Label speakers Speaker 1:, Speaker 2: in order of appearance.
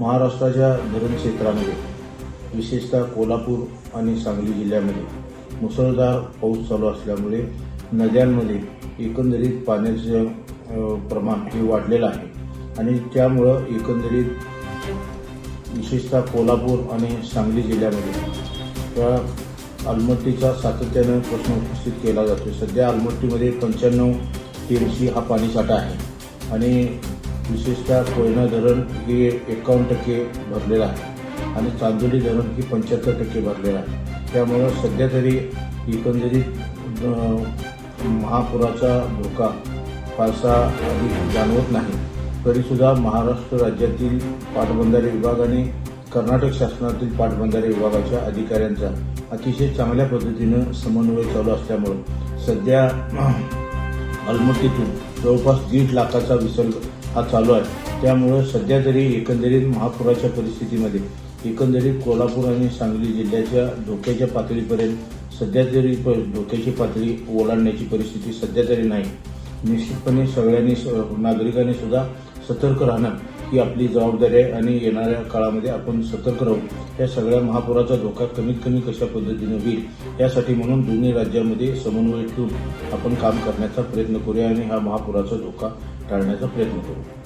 Speaker 1: महाराष्ट्राच्या धरण क्षेत्रामध्ये विशेषतः कोल्हापूर आणि सांगली जिल्ह्यामध्ये मुसळधार पाऊस चालू असल्यामुळे नद्यांमध्ये एकंदरीत पाण्याचं प्रमाण हे वाढलेलं आहे. आणि त्यामुळं एकंदरीत विशेषतः कोल्हापूर आणि सांगली जिल्ह्यामध्ये त्या अलमट्टीचा सातत्यानं प्रश्न उपस्थित केला जातो सध्या अलमट्टीमध्ये पंच्याण्णव टीएमसी हा पाणीसाठा आहे. आणि विशेषतः कोयना धरण हे एकावन्न टक्के भरलेलं आहे आणि चांदोली धरण ही पंच्याहत्तर टक्के भरलेलं आहे. त्यामुळं सध्या तरी एकंदरीत महापुराचा धोका फारसा अधिक जाणवत नाही. तरीसुद्धा महाराष्ट्र राज्यातील पाटबंधारे विभाग आणि कर्नाटक शासनातील पाटबंधारे विभागाच्या अधिकाऱ्यांचा अतिशय चांगल्या पद्धतीनं समन्वय चालू असल्यामुळं सध्या अलमट्टीतून जवळपास दीड लाखाचा विसर्ग हा चालू आहे. त्यामुळं सध्या तरी एकंदरीत महापुराच्या परिस्थितीमध्ये एकंदरीत कोल्हापूर आणि सांगली जिल्ह्याच्या धोक्याच्या पातळीपर्यंत सध्या तरी प- धोक्याची पातळी ओलांडण्याची परिस्थिती सध्या तरी नाही. निश्चितपणे सगळ्यांनी स- नागरिकांनी सुद्धा सतर्क राहणं ही आपली जबाबदारी आहे आणि येणाऱ्या काळामध्ये आपण सतर्क राहू. या सगळ्या महापुराचा धोका कमीत कमी कशा पद्धतीने होईल यासाठी म्हणून दोन्ही राज्यामध्ये समन्वय ठेवून आपण काम करण्याचा प्रयत्न करूया आणि हा महापुराचा धोका टाळण्याचा प्रयत्न करू.